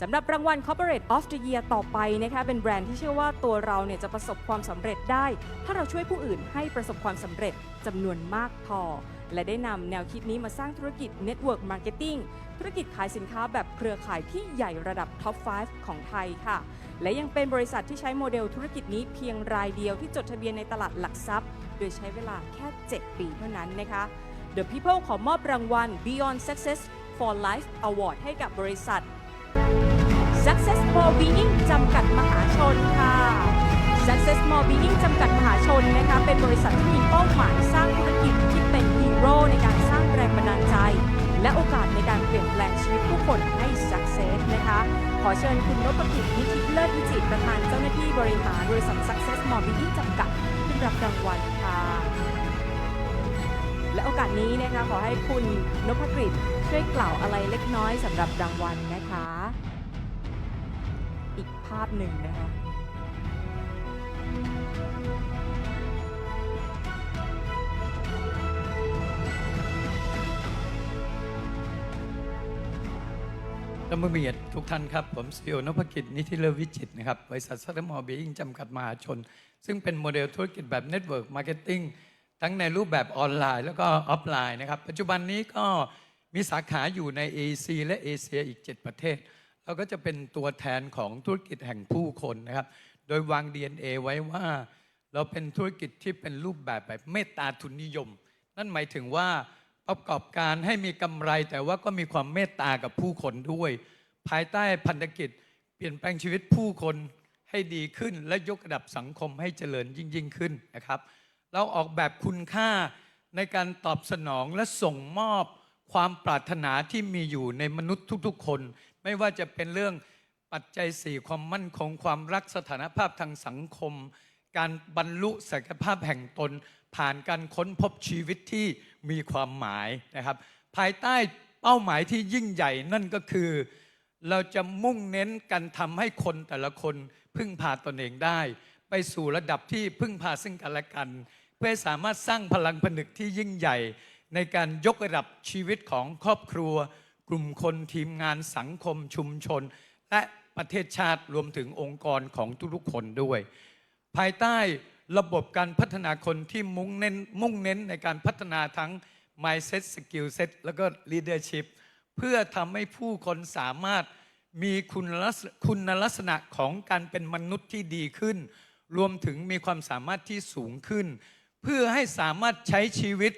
สำหรับรางวัล Corporate of the Year ต่อไปนะคะเป็นแบรนด์ที่เชื่อว่าตัวเราเนี่ยจะประสบความสำเร็จได้ ถ้าเราช่วยผู้อื่นให้ประสบความสำเร็จจำนวนมากพอ และได้นำแนวคิดนี้มาสร้างธุรกิจ Network Marketing ธุรกิจขายสินค้าแบบเครือข่ายที่ใหญ่ระดับ Top 5ของไทยค่ะ และยังเป็นบริษัทที่ใช้โมเดลธุรกิจนี้เพียงรายเดียวที่จดทะเบียนในตลาดหลักทรัพย์ โดยใช้เวลาแค่ 7 ปีเท่านั้นนะคะ The People ขอมอบรางวัล Beyond Success for Life Award ให้กับบริษัท Success More Being จำกัดมหาชนค่ะ Success More Being จำกัดมหาชนนะคะเป็นบริษัทที่มีเป้าหมายสร้างธุรกิจที่เป็นฮีโร่ในการสร้างแรงบันดาลใจ และโอกาสในการเปลี่ยนแปลงชีวิตผู้คนให้ Success นะคะขอเชิญคุณนพกิจนิธิเลิศวิจิตประธานเจ้าหน้าที่บริหารบริษัท Success More Being จำกัดขึ้นรับรางวัลค่ะและโอกาสนี้นะคะขอให้คุณนพกฤษช่วยกล่าวอะไรเล็กน้อยสำหรับรางวัลนะคะาพหนึ่งนะคะท่านผู้มีเกียรติทุกท่านครับ ผมซีโอนพกิจนิธิเลวิจิตนะครับบริษัทซัตมอบีอิงจำกัดมหาชน ซึ่งเป็นโมเดลธุรกิจแบบเน็ตเวิร์กมาร์เก็ตติ้งทั้งในรูปแบบออนไลน์แล้วก็ออฟไลน์นะครับ ปัจจุบันนี้ก็มีสาขาอยู่ใน AEC และเอเชียอีก 7 ประเทศ เราก็จะเป็นตัวแทนของธุรกิจแห่งผู้คนนะครับ โดยวาง DNA ไว้ว่าเราเป็นธุรกิจที่เป็นรูปแบบแบบเมตตาทุนนิยม นั่นหมายถึงว่าประกอบการให้มีกำไรแต่ว่าก็มีความเมตตากับผู้คนด้วย ภายใต้พันธกิจ เปลี่ยนแปลงชีวิตผู้คนให้ดีขึ้น และยกระดับสังคมให้เจริญยิ่งยิ่งขึ้นนะครับ เราออกแบบคุณค่าในการตอบสนองและส่งมอบความปรารถนาที่มีอยู่ในมนุษย์ทุกๆ คน ไม่ว่าจะเป็นเรื่องปัจจัยสี่ความมั่นคงความรักสถานภาพทางสังคม การบรรลุศักยภาพแห่งตน ผ่านการค้นพบชีวิตที่มีความหมายนะครับ ภายใต้เป้าหมายที่ยิ่งใหญ่นั่นก็คือ เราจะมุ่งเน้นกันทำให้คนแต่ละคนพึ่งพาตนเองได้ ไปสู่ระดับที่พึ่งพาซึ่งกันและกัน เพื่อสามารถสร้างพลังผนึกที่ยิ่งใหญ่ ในการยกระดับชีวิตของครอบครัว กลุ่มคนทีมงานสังคมชุมชน และประเทศชาติรวมถึงองค์กรของทุกๆคนด้วย ภายใต้ระบบการพัฒนาคนที่มุ่งเน้นมุ่งเน้นในการพัฒนาทั้ง mindset skill set แล้วก็ leadership เพื่อทำให้ผู้คนสามารถมีคุณลักษคุณลักษณะของการเป็นมนุษย์ที่ดีขึ้น รวมถึงมีความสามารถที่สูงขึ้น เพื่อให้สามารถใช้ชีวิต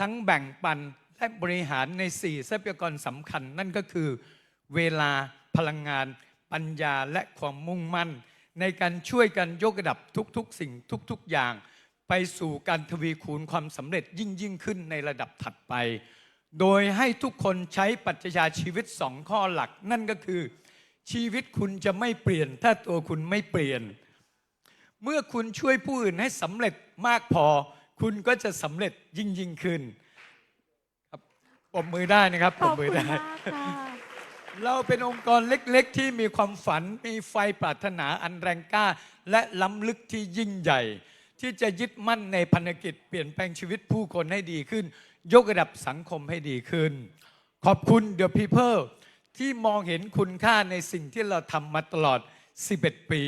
ทั้งแบ่งปัน และบริหารใน 4 ทรัพยากรสำคัญ นั่นก็คือ เวลาพลังงาน ปัญญาและความมุ่งมั่น ในการช่วยกันยกระดับทุกๆ สิ่งทุกๆอย่าง ไปสู่การทวีคูณความสำเร็จยิ่งยิ่งขึ้นในระดับถัดไป โดยให้ทุกคนใช้ปรัชญาชีวิตสองข้อหลัก นั่นก็คือ ชีวิตคุณจะไม่เปลี่ยน ถ้าตัวคุณไม่เปลี่ยน เมื่อคุณช่วยผู้อื่นให้สำเร็จมากพอ คุณก็จะสำเร็จยิ่งยิ่งขึ้น ปรบมือได้นะครับปขรอบบมืคุอณได้มากค่ะเราเป็นองค์กรเล็กๆ ที่มีความฝัน มีไฟปรารถนาอันแรงกล้า และล้ำลึกที่ยิ่งใหญ่ ที่จะยึดมั่นในพันธกิจเปลี่ยนแปลงชีวิตผู้คนให้ดีขึ้น ยกระดับสังคมให้ดีขึ้น ขอบคุณ The People ที่มองเห็นคุณค่าในสิ่งที่เราทำมาตลอด 11 ปี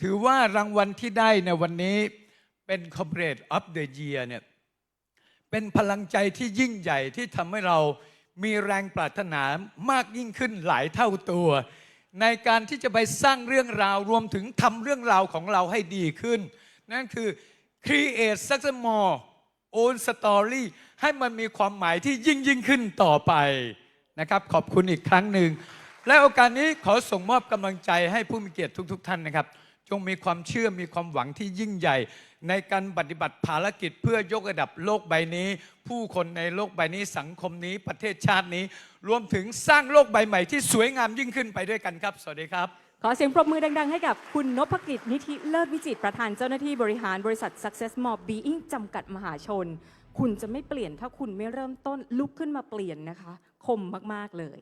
ถือว่ารางวัลที่ได้ในวันนี้เป็น Corporate of the Year เนี่ย เป็นพลังใจที่ยิ่งใหญ่ที่ทำให้เรามีแรงปรารถนามากยิ่งขึ้นหลายเท่าตัว ในการที่จะไปสร้างเรื่องราวรวมถึงทำเรื่องราวของเราให้ดีขึ้น นั่นคือ create success more own story ให้มันมีความหมายที่ยิ่งยิ่งขึ้นต่อไปนะครับ ขอบคุณอีกครั้งหนึ่ง และโอกาสนี้ขอส่งมอบกำลังใจให้ผู้มีเกียรติทุก ๆ ท่านนะครับ จงมีความเชื่อมีความหวังที่ยิ่งใหญ่ ในการปฏิบัติภารกิจเพื่อยกระดับโลกใบนี้ ผู้คนในโลกใบนี้สังคมนี้ประเทศชาตินี้ รวมถึงสร้างโลกใบใหม่ที่สวยงามยิ่งขึ้นไปด้วยกันครับ สวัสดีครับ ขอเสียงปรบมือดัง ๆ ให้กับคุณนพกิจนิธิเลิศวิจิตรประธานเจ้าหน้าที่บริหารบริษัท Success More Being จำกัดมหาชน คุณจะไม่เปลี่ยนถ้าคุณไม่เริ่มต้นลุกขึ้นมาเปลี่ยนนะคะ คมมากๆเลย